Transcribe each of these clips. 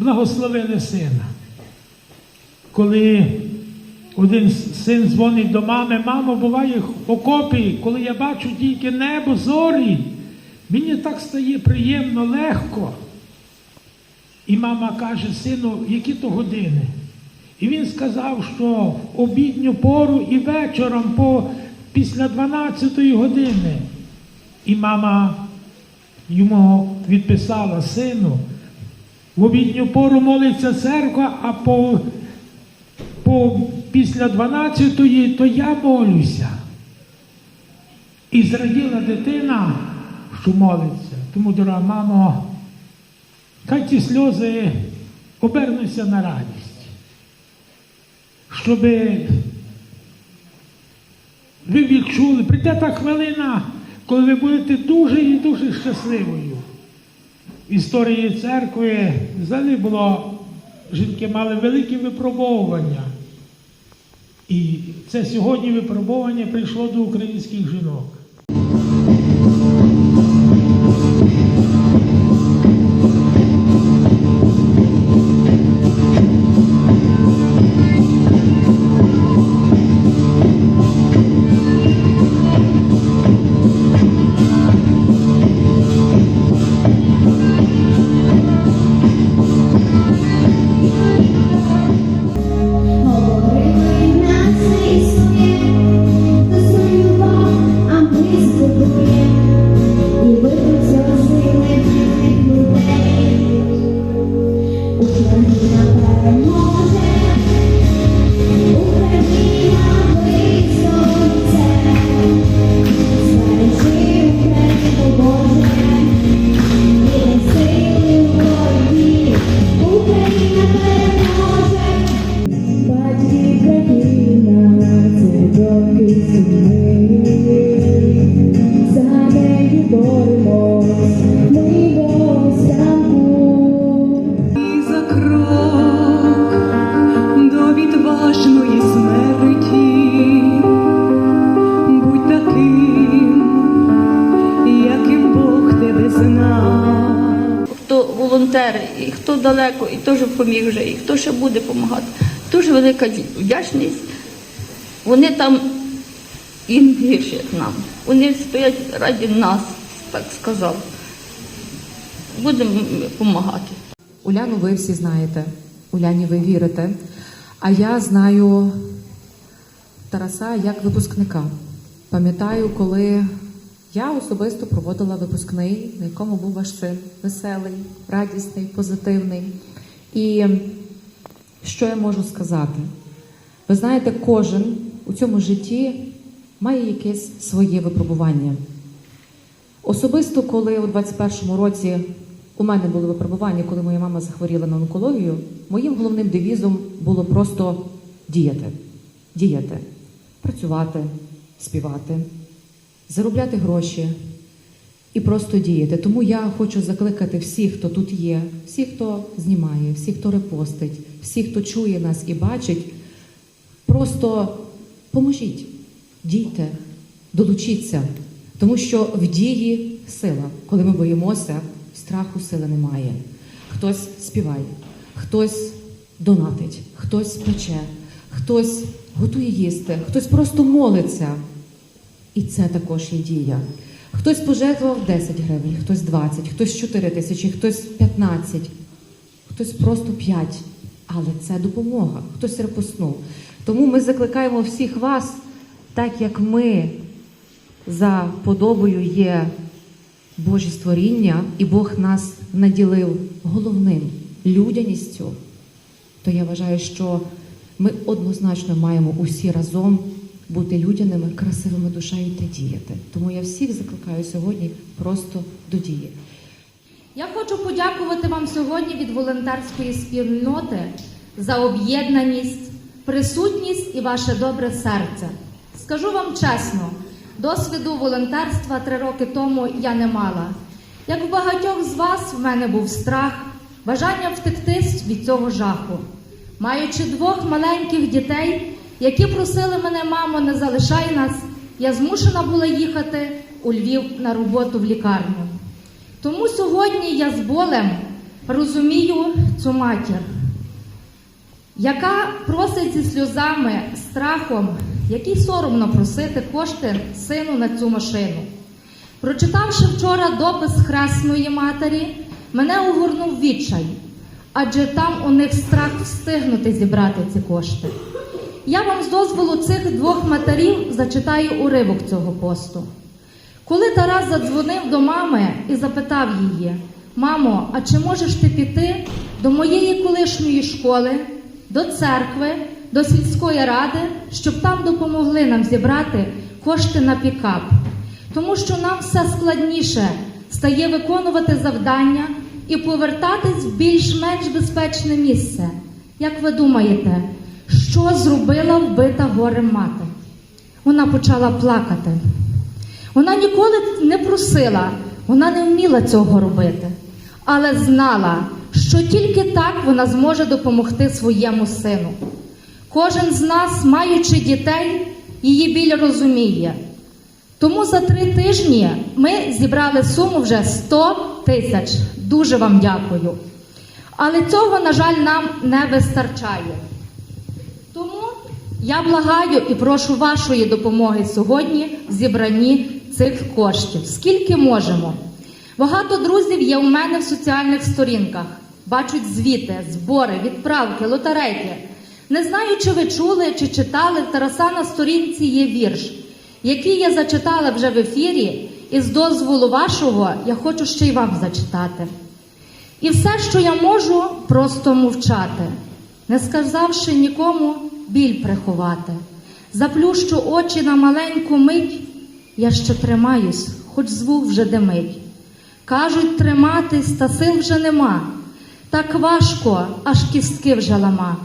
Благословили сина. Коли один син дзвонить до мами, мамо, буває в окопі, коли я бачу тільки небо, зорі, мені так стає приємно, легко. І мама каже, сину, які то години? І він сказав, що в обідню пору і вечором по, після 12 години. І мама йому відписала, сину, в обідню пору молиться церква, а по, по, після 12-ї то я молюся. І зраділа дитина, що молиться. Тому, дорога мамо, хай ті сльози обернуться на радість. Щоб ви відчули, прийде та хвилина, коли ви будете дуже і дуже щасливою. Історії церкви взагалі було, жінки мали великі випробовування. І це сьогодні випробування прийшло до українських жінок. Волонтери, і хто далеко, і теж поміг вже, і хто ще буде допомагати. Дуже велика вдячність. Вони там їм гірше, нам. Вони стоять раді нас, так сказав. Будемо допомагати. Уляну ви всі знаєте, Уляні ви вірите. А я знаю Тараса як випускника. Пам'ятаю, коли я особисто проводила випускний, на якому був ваш син веселий, радісний, позитивний. І що я можу сказати? Ви знаєте, кожен у цьому житті має якесь своє випробування. Особисто, коли у 21-му році у мене були випробування, коли моя мама захворіла на онкологію, моїм головним девізом було просто діяти, діяти, працювати, співати, заробляти гроші і просто діяти. Тому я хочу закликати всіх, хто тут є, всіх, хто знімає, всіх, хто репостить, всіх, хто чує нас і бачить, просто поможіть, дійте, долучіться, тому що в дії сила. Коли ми боїмося, страху сили немає. Хтось співає, хтось донатить, хтось пече, хтось готує їсти, хтось просто молиться. І це також є дія. Хтось пожертвував 10 гривень, хтось 20, хтось 4 тисячі, хтось 15, хтось просто 5. Але це допомога, хтось репоснув. Тому ми закликаємо всіх вас, так як ми за подобою є Божі створіння, і Бог нас наділив головним людяністю, то я вважаю, що ми однозначно маємо усі разом бути людяними, красивими душею та діяти. Тому я всіх закликаю сьогодні просто до дії. Я хочу подякувати вам сьогодні від волонтерської спільноти за об'єднаність, присутність і ваше добре серце. Скажу вам чесно, досвіду волонтерства три роки тому я не мала. Як в багатьох з вас, в мене був страх, бажання втекти від цього жаху. Маючи двох маленьких дітей, які просили мене, мамо, не залишай нас, я змушена була їхати у Львів на роботу в лікарню. Тому сьогодні я з болем розумію цю матір, яка просить зі сльозами, страхом, якій соромно просити кошти сину на цю машину. Прочитавши вчора допис хресної матері, мене огорнув відчай, адже там у них страх встигнути зібрати ці кошти. Я вам з дозволу цих двох матерів зачитаю уривок цього посту. Коли Тарас задзвонив до мами і запитав її: Мамо, а чи можеш ти піти до моєї колишньої школи, до церкви, до сільської ради, щоб там допомогли нам зібрати кошти на пікап? Тому що нам все складніше стає виконувати завдання і повертатись в більш-менш безпечне місце. Як ви думаєте, що зробила вбита горем мати? Вона почала плакати. Вона ніколи не просила, вона не вміла цього робити, але знала, що тільки так вона зможе допомогти своєму сину. Кожен з нас, маючи дітей, її біль розуміє. Тому за три тижні ми зібрали суму вже 100 тисяч. Дуже вам дякую. Але цього, на жаль, нам не вистачає. Тому я благаю і прошу вашої допомоги сьогодні в зібранні цих коштів. Скільки можемо. Багато друзів є у мене в соціальних сторінках. Бачать звіти, збори, відправки, лотерейки. Не знаю, чи ви чули, чи читали в Тараса на сторінці є вірш, який я зачитала вже в ефірі, і з дозволу вашого я хочу ще й вам зачитати. І все, що я можу, просто мовчати, не сказавши нікому біль приховати. Заплющу очі на маленьку мить, я ще тримаюсь, хоч звук вже димить. Кажуть, триматись, та сил вже нема. Так важко, аж кістки вже лама.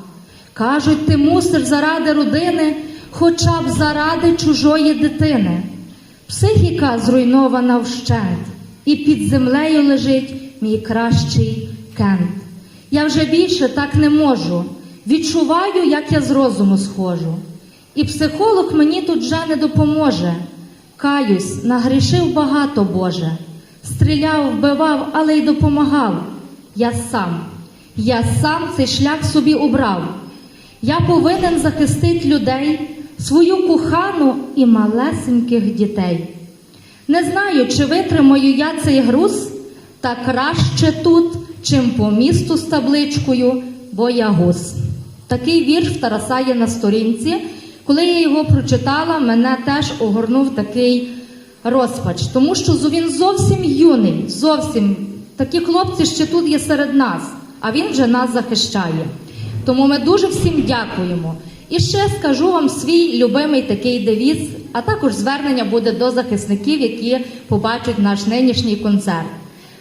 Кажуть, ти мусиш заради родини, хоча б заради чужої дитини. Психіка зруйнована вщент, і під землею лежить мій кращий кент. Я вже більше так не можу. Відчуваю, як я з розуму схожу. І психолог мені тут вже не допоможе. Каюсь, нагрішив багато Боже. Стріляв, вбивав, але й допомагав. Я сам, я сам цей шлях собі обрав. Я повинен захистити людей, свою кохану і малесеньких дітей. Не знаю, чи витримаю я цей груз, та краще тут, чим по місту з табличкою, бо я гус. Такий вірш в Тараса є на сторінці. Коли я його прочитала, мене теж огорнув такий розпач, тому що він зовсім юний, зовсім такі хлопці ще тут є серед нас, а він вже нас захищає. Тому ми дуже всім дякуємо. І ще скажу вам свій любимий такий девіз, а також звернення буде до захисників, які побачать наш нинішній концерт.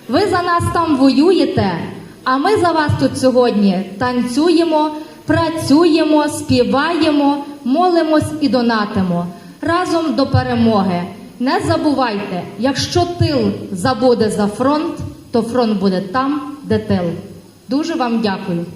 Ви за нас там воюєте, а ми за вас тут сьогодні танцюємо, працюємо, співаємо, молимось і донатимо разом до перемоги. Не забувайте, якщо тил забуде за фронт, то фронт буде там, де тил. Дуже вам дякую.